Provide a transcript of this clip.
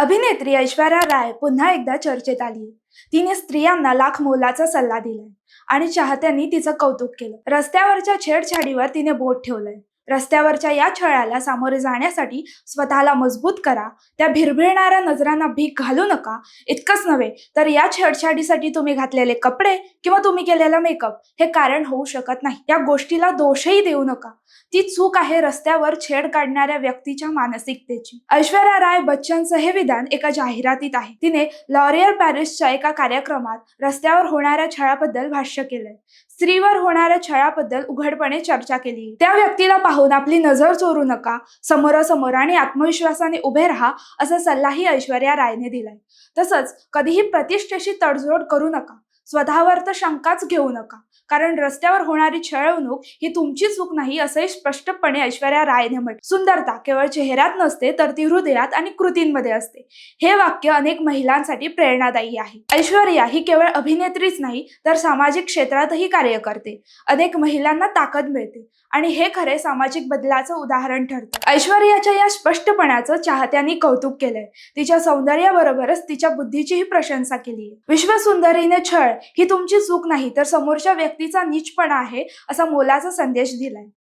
अभिनेत्री ऐश्वर्या राय पुन्हा एकदा चर्चेत आली. तिने स्त्रियांना लाख मोलाचा सल्ला दिलाय आणि चाहत्यांनी तिचं कौतुक केलं. रस्त्यावरच्या छेडछाडीवर तिने बोट ठेवलंय. रस्त्यावरच्या या छळाला सामोरे जाण्यासाठी स्वतःला मजबूत करा. त्या भिरभिरणाऱ्या नजरांना भीक घालू नका. इतकंच नव्हे तर या छेडछाडीसाठी तुम्ही घातलेले कपडे किंवा तुम्ही केलेला मेकअप हे कारण होऊ शकत नाही. या गोष्टीला दोषही देऊ नका. ती चूक आहे रस्त्यावर छेड काढणाऱ्या व्यक्तीच्या मानसिकतेची. ऐश्वर्या राय बच्चनचं हे विधान एका जाहिरातीत आहे. तिने लॉरिअर पॅरिसच्या एका कार्यक्रमात रस्त्यावर होणाऱ्या छळाबद्दल भाष्य केलंय. स्त्रीवर होणाऱ्या छळाबद्दल उघडपणे चर्चा केली. त्या व्यक्तीला पाहून आपली नजर चोरू नका. समोरासमोर आणि आत्मविश्वासाने उभे राहा असा सल्लाही ऐश्वर्या रायने दिलाय. तसंच कधीही प्रतिष्ठेशी तडजोड करू नका. स्वतःवर तर शंकाच घेऊ नका. कारण रस्त्यावर होणारी छळवणूक ही तुमची चूक नाही असंही स्पष्टपणे ऐश्वर्या रायने म्हटलं. सुंदरता केवळ चेहऱ्यात नसते तर ती हृदयात आणि कृतींमध्ये असते. हे वाक्य अनेक महिलांसाठी प्रेरणादायी आहे. ऐश्वर्या ही केवळ अभिनेत्रीच नाही तर सामाजिक क्षेत्रातही कार्य करते. अनेक महिलांना ताकद मिळते. आणि हे खरे सामाजिक बदलाचं उदाहरण ठरतं. ऐश्वर्याच्या या स्पष्टपणाचं चाहत्यांनी कौतुक केलंय. तिच्या सौंदर्याबरोबरच तिच्या बुद्धीचीही प्रशंसा केली विश्वसुंदरीने छळ ही तुमची चूक नाही तर समोरच्या व्यक्तीचा नीचपणा आहे असा मोलाचा संदेश दिलाय.